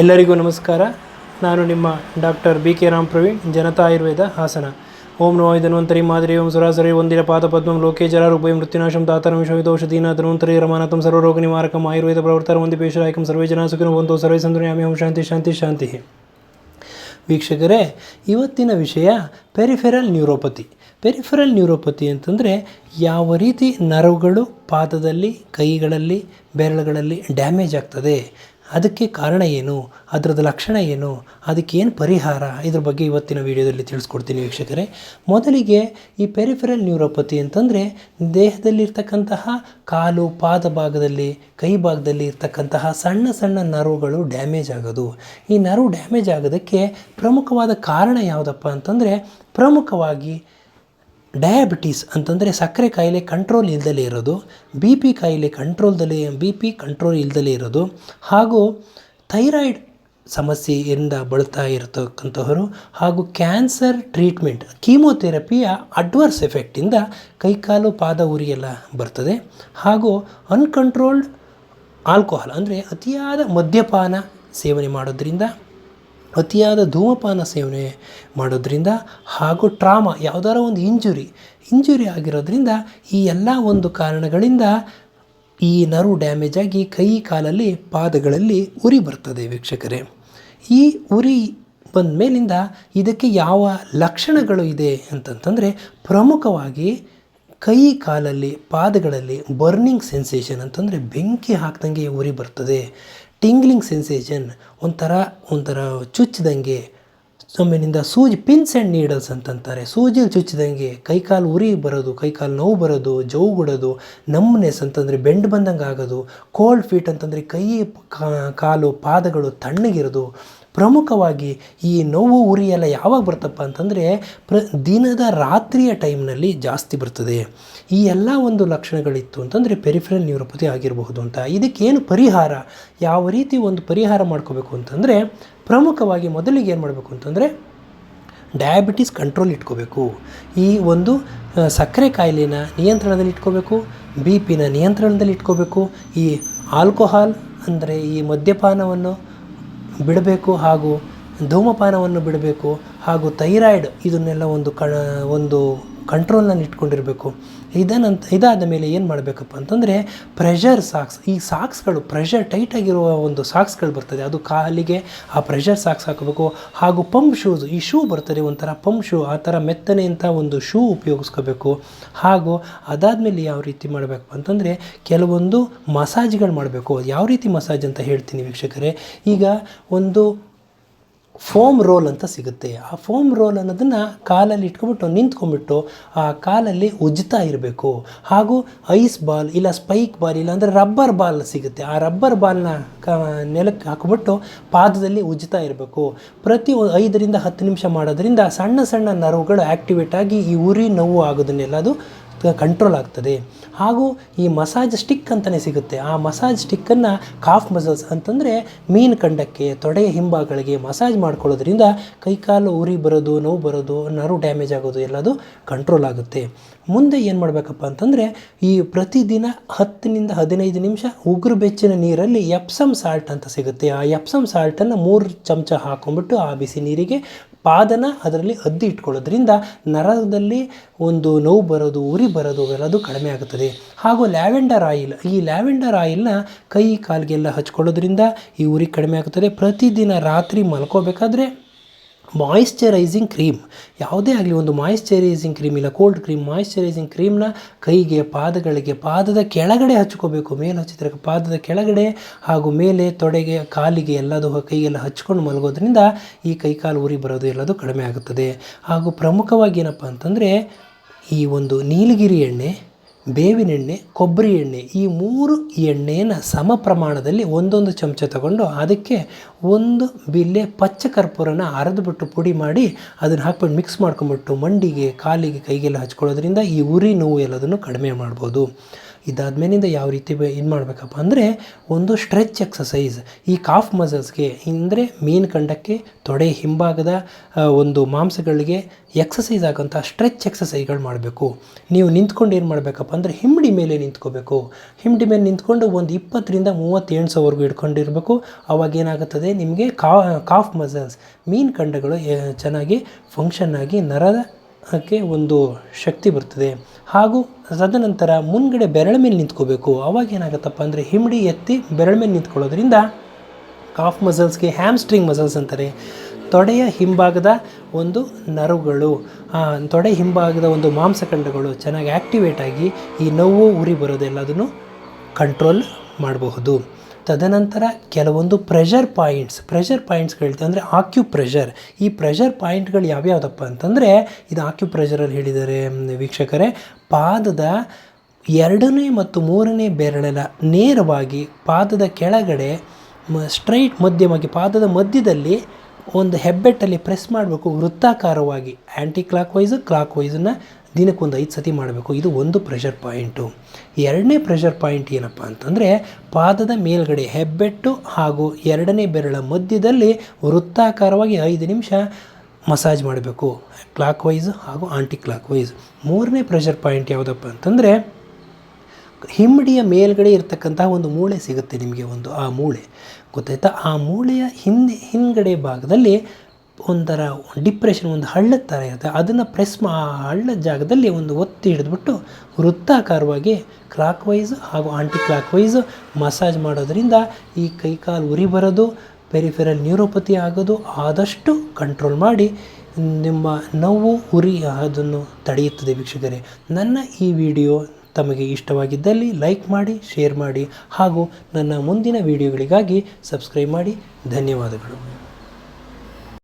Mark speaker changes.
Speaker 1: ಎಲ್ಲರಿಗೂ ನಮಸ್ಕಾರ. ನಾನು ನಿಮ್ಮ doctor B K Ram Praveen, Janata Ayurveda Hassan. ಓಂ ನೋ ಧನ್ವಂತರಿ ಮಾದರಿ, ಓಂ ಸುರಾಸರಿ ಒಂದಿರ ಪಾದ ಪದ್ಮಂ, ಲೋಕೆ ಜರಾರುಭಯ ಮೃತ್ಯುನಾಶಂ ದಾತರಂ ವಿಶ್ವವಿದೋಷಧೀನ ಧನ್ವಂತರಿ, ರಮಾನಾಥಂ, ಸರ್ವರೋಗ ನಿವಾರಕಂ, ಆಯುರ್ವೇದ ಪ್ರವರ್ತರ ಒಂದು ಪೇಶರಾಯಕಂ ಸರ್ವೇ ಜನ ಸುಖಿನ ಒಂದು ಸರ್ವೇ ಸಂತುರ್ಯಾಮಿ ಓಂ, ಶಾಂತಿ ಶಾಂತಿ ಶಾಂತಿ. ವೀಕ್ಷಕರೇ, ಇವತ್ತಿನ ವಿಷಯ ಪೆರಿಫೆರಲ್ ನ್ಯೂರೋಪತಿ. ಪೆರಿಫೆರಲ್ ನ್ಯೂರೋಪತಿ ಅಂತಂದರೆ ಯಾವ ರೀತಿ ನರವುಗಳು ಪಾದದಲ್ಲಿ, ಕೈಗಳಲ್ಲಿ, ಬೆರಳುಗಳಲ್ಲಿ ಡ್ಯಾಮೇಜ್ ಆಗ್ತದೆ. ಅದಕ್ಕೆ ಕಾರಣ ಏನು? ಅದರದ್ದು ಲಕ್ಷಣ ಏನು? ಅದಕ್ಕೆ ಏನು ಪರಿಹಾರ? ಇದ್ರ ಬಗ್ಗೆ ಇವತ್ತಿನ ವಿಡಿಯೋದಲ್ಲಿ ತಿಳಿಸ್ಕೊಡ್ತೀನಿ ವೀಕ್ಷಕರೇ. ಮೊದಲಿಗೆ ಈ ಪೆರಿಫೆರಲ್ ನ್ಯೂರೋಪತಿ ಅಂತಂದರೆ ದೇಹದಲ್ಲಿರ್ತಕ್ಕಂತಹ ಕಾಲು, ಪಾದ ಭಾಗದಲ್ಲಿ, ಕೈ ಭಾಗದಲ್ಲಿ ಇರ್ತಕ್ಕಂತಹ ಸಣ್ಣ ಸಣ್ಣ ನರ್ವ್ಗಳು ಡ್ಯಾಮೇಜ್ ಆಗೋದು. ಈ ನರ್ವ್ ಡ್ಯಾಮೇಜ್ ಆಗೋದಕ್ಕೆ ಪ್ರಮುಖವಾದ ಕಾರಣ ಯಾವುದಪ್ಪ ಅಂತಂದರೆ ಪ್ರಮುಖವಾಗಿ ಡಯಾಬಿಟೀಸ್ ಅಂತಂದರೆ ಸಕ್ಕರೆ ಕಾಯಿಲೆ ಕಂಟ್ರೋಲ್ ಇಲ್ದಲೇ ಇರೋದು ಬಿ ಪಿ ಕಾಯಿಲೆ ಕಂಟ್ರೋಲ್ದಲ್ಲೇ ಬಿ ಪಿ ಕಂಟ್ರೋಲ್ ಇಲ್ದಲೇ ಇರೋದು. ಹಾಗೂ ಥೈರಾಯ್ಡ್ ಸಮಸ್ಯೆಯಿಂದ ಬಳಲ್ತಾ ಇರತಕ್ಕಂಥವರು ಹಾಗೂ ಕ್ಯಾನ್ಸರ್ ಟ್ರೀಟ್ಮೆಂಟ್ ಕೀಮೋಥೆರಪಿಯ ಅಡ್ವರ್ಸ್ ಎಫೆಕ್ಟಿಂದ ಕೈಕಾಲು ಪಾದ ಉರಿಯೆಲ್ಲ ಬರ್ತದೆ. ಹಾಗೂ ಅನ್ಕಂಟ್ರೋಲ್ಡ್ ಆಲ್ಕೋಹಾಲ್ ಅಂದರೆ ಅತಿಯಾದ ಮದ್ಯಪಾನ ಸೇವನೆ ಮಾಡೋದ್ರಿಂದ ಅತಿಯಾದ ಧೂಮಪಾನ ಸೇವನೆ ಮಾಡೋದ್ರಿಂದ ಹಾಗೂ ಟ್ರಾಮಾ, ಯಾವುದಾರ ಒಂದು ಇಂಜುರಿ ಇಂಜುರಿ ಆಗಿರೋದ್ರಿಂದ ಈ ಎಲ್ಲ ಒಂದು ಕಾರಣಗಳಿಂದ ಈ ನರು ಡ್ಯಾಮೇಜ್ ಆಗಿ ಕೈ ಕಾಲಲ್ಲಿ, ಪಾದಗಳಲ್ಲಿ ಉರಿ ಬರ್ತದೆ ವೀಕ್ಷಕರೇ. ಈ ಉರಿ ಬಂದ ಮೇಲಿಂದ ಇದಕ್ಕೆ ಯಾವ ಲಕ್ಷಣಗಳು ಇದೆ ಅಂತಂತಂದರೆ ಪ್ರಮುಖವಾಗಿ ಕೈ ಕಾಲಲ್ಲಿ, ಪಾದಗಳಲ್ಲಿ ಬರ್ನಿಂಗ್ ಸೆನ್ಸೇಷನ್ ಅಂತಂದರೆ ಬೆಂಕಿ ಹಾಕ್ದಂಗೆ ಉರಿ ಬರ್ತದೆ. ಟಿಂಗ್ಲಿಂಗ್ ಸೆನ್ಸೇಷನ್ ಒಂಥರ ಒಂಥರ ಚುಚ್ಚಿದಂಗೆ ಸೊಮ್ಮೆನಿಂದ ಸೂಜಿ ಪಿನ್ಸ್ ಆ್ಯಂಡ್ ನೀಡಲ್ಸ್ ಅಂತಂತಾರೆ. ಸೂಜಿಲಿ ಚುಚ್ಚಿದಂಗೆ ಕೈಕಾಲು ಉರಿ ಬರೋದು, ಕೈಕಾಲು ನೋವು ಬರೋದು ಜೌಗುಡೋದು ನಮ್ನೆಸ್ ಅಂತಂದರೆ ಬೆಂಡ್ ಬಂದಂಗೆ ಆಗೋದು ಕೋಲ್ಡ್ ಫೀಟ್ ಅಂತಂದರೆ ಕೈ, ಕಾಲು, ಪಾದಗಳು ತಣ್ಣಗಿರೋದು ಪ್ರಮುಖವಾಗಿ ಈ ನೋವು ಉರಿ ಯಾವಾಗ ಬರ್ತಪ್ಪ ಅಂತಂದರೆ ಪ್ರ, ದಿನದ ರಾತ್ರಿಯ ಟೈಮ್ನಲ್ಲಿ ಜಾಸ್ತಿ ಬರ್ತದೆ. ಈ ಎಲ್ಲ ಒಂದು ಲಕ್ಷಣಗಳಿತ್ತು ಅಂತಂದರೆ ಪೆರಿಫರಲ್ ನ್ಯೂರೋಪತಿ ಆಗಿರಬಹುದು ಅಂತ. ಇದಕ್ಕೇನು ಪರಿಹಾರ? ಯಾವ ರೀತಿ ಒಂದು ಪರಿಹಾರ ಮಾಡ್ಕೋಬೇಕು ಅಂತಂದರೆ ಪ್ರಮುಖವಾಗಿ ಮೊದಲಿಗೆ ಏನು ಮಾಡಬೇಕು ಅಂತಂದರೆ ಡಯಾಬಿಟಿಸ್ ಕಂಟ್ರೋಲ್ ಇಟ್ಕೋಬೇಕು. ಈ ಒಂದು ಸಕ್ಕರೆ ಕಾಯಿಲೆನ ನಿಯಂತ್ರಣದಲ್ಲಿ ಇಟ್ಕೋಬೇಕು, ಬಿ ಪಿನ ನಿಯಂತ್ರಣದಲ್ಲಿ ಇಟ್ಕೋಬೇಕು. ಈ ಆಲ್ಕೋಹಾಲ್ ಅಂದರೆ ಈ ಮದ್ಯಪಾನವನ್ನು ಬಿಡಬೇಕು ಹಾಗೂ ಧೂಮಪಾನವನ್ನು ಬಿಡಬೇಕು ಹಾಗೂ ಥೈರಾಯ್ಡ್ ಇದನ್ನೆಲ್ಲ ಒಂದು ಕ ಒಂದು ಕಂಟ್ರೋಲ್ನಲ್ಲಿ ಇಟ್ಕೊಂಡಿರಬೇಕು. ಇದನ್ನಂತ ಇದಾದ ಮೇಲೆ ಏನು ಮಾಡಬೇಕಪ್ಪ ಅಂತಂದರೆ ಪ್ರೆಷರ್ ಸಾಕ್ಸ್ ಈ ಸಾಕ್ಸ್ಗಳು ಪ್ರೆಷರ್ ಟೈಟಾಗಿರುವ ಒಂದು ಸಾಕ್ಸ್ಗಳು ಬರ್ತದೆ. ಅದು ಕಾಲಿಗೆ ಆ ಪ್ರೆಷರ್ ಸಾಕ್ಸ್ ಹಾಕಬೇಕು ಹಾಗೂ ಪಂಪ್ ಶೂಸ್ ಈ ಶೂ ಬರ್ತದೆ ಒಂಥರ ಪಂಪ್ ಶೂ ಆ ಥರ ಮೆತ್ತನೆ ಅಂತ ಒಂದು ಶೂ ಉಪಯೋಗಿಸ್ಕೋಬೇಕು. ಹಾಗೂ ಅದಾದಮೇಲೆ ಯಾವ ರೀತಿ ಮಾಡಬೇಕು ಅಂತಂದರೆ ಕೆಲವೊಂದು ಮಸಾಜ್ಗಳು ಮಾಡಬೇಕು. ಯಾವ ರೀತಿ ಮಸಾಜ್ ಅಂತ ಹೇಳ್ತೀನಿ ವೀಕ್ಷಕರೇ. ಈಗ ಒಂದು ಫೋಮ್ ರೋಲ್ ಅಂತ ಸಿಗುತ್ತೆ. ಆ ಫೋಮ್ ರೋಲ್ ಅನ್ನೋದನ್ನು ಕಾಲಲ್ಲಿ ಇಟ್ಕೊಂಬಿಟ್ಟು ನಿಂತ್ಕೊಂಡ್ಬಿಟ್ಟು ಆ ಕಾಲಲ್ಲಿ ಉಜ್ತಾ ಇರಬೇಕು. ಹಾಗೂ ಐಸ್ ಬಾಲ್ ಇಲ್ಲ ಸ್ಪೈಕ್ ಬಾಲ್ ಇಲ್ಲ ಅಂದರೆ ರಬ್ಬರ್ ಬಾಲ್ ಸಿಗುತ್ತೆ. ಆ ರಬ್ಬರ್ ಬಾಲ್ನ ಕ, ನೆಲಕ್ಕೆ ಹಾಕ್ಬಿಟ್ಟು ಪಾದದಲ್ಲಿ ಉಜ್ತಾ ಇರಬೇಕು. ಪ್ರತಿ ಐದರಿಂದ ಹತ್ತು ನಿಮಿಷ ಮಾಡೋದ್ರಿಂದ ಸಣ್ಣ ಸಣ್ಣ ನರವುಗಳು ಆ್ಯಕ್ಟಿವೇಟ್ ಆಗಿ ಈ ಉರಿ ನೋವು ಆಗೋದನ್ನೆಲ್ಲ ಅದು ಕಂಟ್ರೋಲ್ ಆಗ್ತದೆ. ಹಾಗೂ ಈ ಮಸಾಜ್ ಸ್ಟಿಕ್ ಅಂತಲೇ ಸಿಗುತ್ತೆ. ಆ ಮಸಾಜ್ ಸ್ಟಿಕ್ಕನ್ನು ಕಾಫ್ ಮಸಲ್ಸ್ ಅಂತಂದರೆ ಮೀನು ಕಂಡಕ್ಕೆ ತೊಡೆಯ ಹಿಂಭಾಗಗಳಿಗೆ ಮಸಾಜ್ ಮಾಡ್ಕೊಳ್ಳೋದ್ರಿಂದ ಕೈಕಾಲು ಉರಿ ಬರೋದು, ನೋವು ಬರೋದು ನರು ಡ್ಯಾಮೇಜ್ ಆಗೋದು ಎಲ್ಲದು ಕಂಟ್ರೋಲ್ ಆಗುತ್ತೆ. ಮುಂದೆ ಏನು ಮಾಡಬೇಕಪ್ಪ ಅಂತಂದರೆ ಈ ಪ್ರತಿದಿನ ಹತ್ತಿನಿಂದ ಹದಿನೈದು ನಿಮಿಷ ಉಗುರು ಬೆಚ್ಚಿನ ನೀರಲ್ಲಿ ಎಪ್ಸಮ್ ಸಾಲ್ಟ್ ಅಂತ ಸಿಗುತ್ತೆ. ಆ ಎಪ್ಸಮ್ ಸಾಲ್ಟನ್ನು ಮೂರು ಚಮಚ ಹಾಕೊಂಡ್ಬಿಟ್ಟು ಆ ಬಿಸಿ ನೀರಿಗೆ ಪಾದನ ಅದರಲ್ಲಿ ಅದ್ದಿ ಇಟ್ಕೊಳ್ಳೋದ್ರಿಂದ ನರದಲ್ಲಿ ಒಂದು ನೋವು ಬರೋದು, ಉರಿ ಬರೋದು ಅವೆಲ್ಲದು ಕಡಿಮೆ ಆಗುತ್ತದೆ. ಹಾಗೂ ಲ್ಯಾವೆಂಡರ್ ಆಯಿಲ್, ಈ ಲ್ಯಾವೆಂಡರ್ ಆಯಿಲ್ನ ಕೈ, ಕಾಲಿಗೆಲ್ಲ ಹಚ್ಕೊಳ್ಳೋದ್ರಿಂದ ಈ ಉರಿ ಕಡಿಮೆ ಆಗುತ್ತದೆ. ಪ್ರತಿದಿನ ರಾತ್ರಿ ಮಲ್ಕೋಬೇಕಾದ್ರೆ ಮಾಯಿಶ್ಚರೈಸಿಂಗ್ ಕ್ರೀಮ್ ಯಾವುದೇ ಆಗಲಿ ಒಂದು ಮಾಯಿಶ್ಚರೈಸಿಂಗ್ ಕ್ರೀಮ್ ಇಲ್ಲ ಕೋಲ್ಡ್ ಕ್ರೀಮ್ ಮಾಯಿಶ್ಚರೈಸಿಂಗ್ ಕ್ರೀಮ್ನ ಕೈಗೆ, ಪಾದಗಳಿಗೆ, ಪಾದದ ಕೆಳಗಡೆ ಹಚ್ಕೋಬೇಕು. ಮೇಲೆ ಹಚ್ಚಿದ್ರೆ ಪಾದದ ಕೆಳಗಡೆ ಹಾಗೂ ಮೇಲೆ ತೊಡೆಗೆ, ಕಾಲಿಗೆ ಎಲ್ಲದು ಕೈಗೆಲ್ಲ ಹಚ್ಕೊಂಡು ಮಲಗೋದ್ರಿಂದ ಈ ಕೈ ಕಾಲು ಉರಿ ಬರೋದು ಎಲ್ಲದು ಕಡಿಮೆ ಆಗುತ್ತದೆ. ಹಾಗೂ ಪ್ರಮುಖವಾಗಿ ಏನಪ್ಪ ಅಂತಂದರೆ ಈ ಒಂದು ನೀಲಗಿರಿ ಎಣ್ಣೆ ಬೇವಿನ ಎಣ್ಣೆ, ಕೊಬ್ಬರಿ ಎಣ್ಣೆ ಈ ಮೂರು ಎಣ್ಣೆಯನ್ನು ಸಮ ಪ್ರಮಾಣದಲ್ಲಿ ಒಂದೊಂದು ಚಮಚ ತಗೊಂಡು ಅದಕ್ಕೆ ಒಂದು ಬಿಲ್ಲೆ ಪಚ್ಚ ಕರ್ಪೂರನ ಅರೆದುಬಿಟ್ಟು ಪುಡಿ ಮಾಡಿ ಅದನ್ನು ಹಾಕ್ಬಿಟ್ಟು ಮಿಕ್ಸ್ ಮಾಡ್ಕೊಂಬಿಟ್ಟು ಮಂಡಿಗೆ, ಕಾಲಿಗೆ, ಕೈಗೆಲ್ಲ ಹಚ್ಕೊಳ್ಳೋದ್ರಿಂದ ಈ ಉರಿ ನೋವು ಎಲ್ಲದನ್ನು ಕಡಿಮೆ ಮಾಡ್ಬೋದು. ಇದಾದ್ಮೇಲಿಂದ ಯಾವ ರೀತಿ ಏನು ಮಾಡಬೇಕಪ್ಪ ಅಂದರೆ ಒಂದು ಸ್ಟ್ರೆಚ್ ಎಕ್ಸಸೈಸ್ ಈ ಕಾಫ್ ಮಸಲ್ಸ್ಗೆ ಅಂದರೆ ಮೀನು ಕಂಡಕ್ಕೆ ತೊಡೆ ಹಿಂಭಾಗದ ಒಂದು ಮಾಂಸಗಳಿಗೆ ಎಕ್ಸಸೈಸ್ ಆಗೋಂಥ ಸ್ಟ್ರೆಚ್ ಎಕ್ಸಸೈಸ್ಗಳು ಮಾಡಬೇಕು. ನೀವು ನಿಂತ್ಕೊಂಡು ಏನು ಮಾಡಬೇಕಪ್ಪ ಅಂದರೆ ಹಿಂಬಡಿ ಮೇಲೆ ನಿಂತ್ಕೋಬೇಕು. ಹಿಂಬಡಿ ಮೇಲೆ ನಿಂತ್ಕೊಂಡು ಒಂದು ಇಪ್ಪತ್ತರಿಂದ ಮೂವತ್ತೇಳು ಸಾವಿರವರೆಗೂ ಇಟ್ಕೊಂಡಿರಬೇಕು ಅವಾಗ ಏನಾಗುತ್ತದೆ? ನಿಮಗೆ ಕಾ ಕಾಫ್ ಮಸಲ್ಸ್ ಮೀನು ಕಂಡಗಳು ಚೆನ್ನಾಗಿ ಫಂಕ್ಷನ್ ಆಗಿ ನರದ ಕ್ಕೆ ಒಂದು ಶಕ್ತಿ ಬರ್ತದೆ. ಹಾಗೂ ತದನಂತರ ಮುಂದ್ಗಡೆ ಬೆರಳ ಮೇಲೆ ನಿಂತ್ಕೋಬೇಕು. ಅವಾಗ ಏನಾಗುತ್ತಪ್ಪ ಅಂದರೆ ಹಿಂಬಡಿ ಎತ್ತಿ ಬೆರಳ ಮೇಲೆ ನಿಂತ್ಕೊಳ್ಳೋದ್ರಿಂದ ಕಾಫ್ ಮಸಲ್ಸ್ಗೆ ಹ್ಯಾಮ್ಸ್ಟ್ರಿಂಗ್ ಮಸಲ್ಸ್ ಅಂತಾರೆ. ತೊಡೆಯ ಹಿಂಭಾಗದ ಒಂದು ನರಗಳು ತೊಡೆ ಹಿಂಭಾಗದ ಒಂದು ಮಾಂಸಖಂಡಗಳು ಚೆನ್ನಾಗಿ ಆ್ಯಕ್ಟಿವೇಟ್ ಆಗಿ ಈ ನೋವು ಉರಿ ಬರೋದೆಲ್ಲದನ್ನು ಕಂಟ್ರೋಲ್ ಮಾಡಬಹುದು. ತದನಂತರ ಕೆಲವೊಂದು ಪ್ರೆಷರ್ ಪಾಯಿಂಟ್ಸ್ ಪ್ರೆಷರ್ ಪಾಯಿಂಟ್ಸ್ ಹೇಳ್ತೀವಿ ಅಂದರೆ ಆಕ್ಯು ಪ್ರೆಷರ್ ಈ ಪ್ರೆಷರ್ ಪಾಯಿಂಟ್ಗಳು ಯಾವ್ಯಾವುದಪ್ಪ ಅಂತಂದರೆ, ಇದು ಆಕ್ಯು ಪ್ರೆಷರಲ್ಲಿ ಹೇಳಿದ್ದಾರೆ ವೀಕ್ಷಕರೇ. ಪಾದದ ಎರಡನೇ ಮತ್ತು ಮೂರನೇ ಬೆರಳಲ ನೇರವಾಗಿ ಪಾದದ ಕೆಳಗಡೆ, ಮ ಸ್ಟ್ರೈಟ್ ಮಧ್ಯವಾಗಿ, ಪಾದದ ಮಧ್ಯದಲ್ಲಿ ಒಂದು ಹೆಬ್ಬೆಟ್ಟಲ್ಲಿ ಪ್ರೆಸ್ ಮಾಡಬೇಕು ವೃತ್ತಾಕಾರವಾಗಿ. ಆ್ಯಂಟಿ ಕ್ಲಾಕ್ ವೈಸು ಕ್ಲಾಕ್ ವೈಸನ್ನು ದಿನಕ್ಕೊಂದು ಐದು ಸತಿ ಮಾಡಬೇಕು. ಇದು ಒಂದು ಪ್ರೆಷರ್ ಪಾಯಿಂಟು ಎರಡನೇ ಪ್ರೆಷರ್ ಪಾಯಿಂಟ್ ಏನಪ್ಪ ಅಂತಂದರೆ ಪಾದದ ಮೇಲ್ಗಡೆ ಹೆಬ್ಬೆಟ್ಟು ಹಾಗೂ ಎರಡನೇ ಬೆರಳ ಮಧ್ಯದಲ್ಲಿ ವೃತ್ತಾಕಾರವಾಗಿ ಐದು ನಿಮಿಷ ಮಸಾಜ್ ಮಾಡಬೇಕು. ಕ್ಲಾಕ್ ವೈಸ್ ಹಾಗೂ ಆಂಟಿ ಕ್ಲಾಕ್ ವೈಸ್ ಮೂರನೇ ಪ್ರೆಷರ್ ಪಾಯಿಂಟ್ ಯಾವುದಪ್ಪ ಅಂತಂದರೆ ಹಿಮ್ಮಡಿಯ ಮೇಲ್ಗಡೆ ಇರತಕ್ಕಂತಹ ಒಂದು ಮೂಳೆ ಸಿಗುತ್ತೆ ನಿಮಗೆ ಒಂದು ಆ ಮೂಳೆ. ಗೊತ್ತಾಯ್ತಾ? ಆ ಮೂಳೆಯ ಹಿಂದೆ, ಹಿಂದ್ಗಡೆ ಭಾಗದಲ್ಲಿ ಒಂಥರ ಡಿಪ್ರೆಷನ್ ಒಂದು ಹಳ್ಳದ ಥರ ಇರುತ್ತೆ. ಅದನ್ನು ಪ್ರೆಸ್ ಮಾ ಹಳ್ಳದ ಜಾಗದಲ್ಲಿ ಒಂದು ಒತ್ತಿ ಹಿಡಿದ್ಬಿಟ್ಟು ವೃತ್ತಾಕಾರವಾಗಿ ಕ್ಲಾಕ್ ವೈಸ್ ಹಾಗೂ ಆಂಟಿ ಕ್ಲಾಕ್ ವೈಸ್ ಮಸಾಜ್ ಮಾಡೋದರಿಂದ ಈ ಕೈಕಾಲು ಉರಿ ಬರೋದು ಪೆರಿಫೆರಲ್ ನ್ಯೂರೋಪತಿ ಆಗೋದು, ಆದಷ್ಟು ಕಂಟ್ರೋಲ್ ಮಾಡಿ ನಿಮ್ಮ ನೋವು, ಉರಿ ಅದನ್ನು ತಡೆಯುತ್ತದೆ ವೀಕ್ಷಕರೇ. ನನ್ನ ಈ ವಿಡಿಯೋ ತಮಗೆ ಇಷ್ಟವಾಗಿದ್ದಲ್ಲಿ ಲೈಕ್ ಮಾಡಿ ಶೇರ್ ಮಾಡಿ ಹಾಗೂ ನನ್ನ ಮುಂದಿನ ವಿಡಿಯೋಗಳಿಗಾಗಿ ಸಬ್ಸ್ಕ್ರೈಬ್ ಮಾಡಿ. ಧನ್ಯವಾದಗಳು.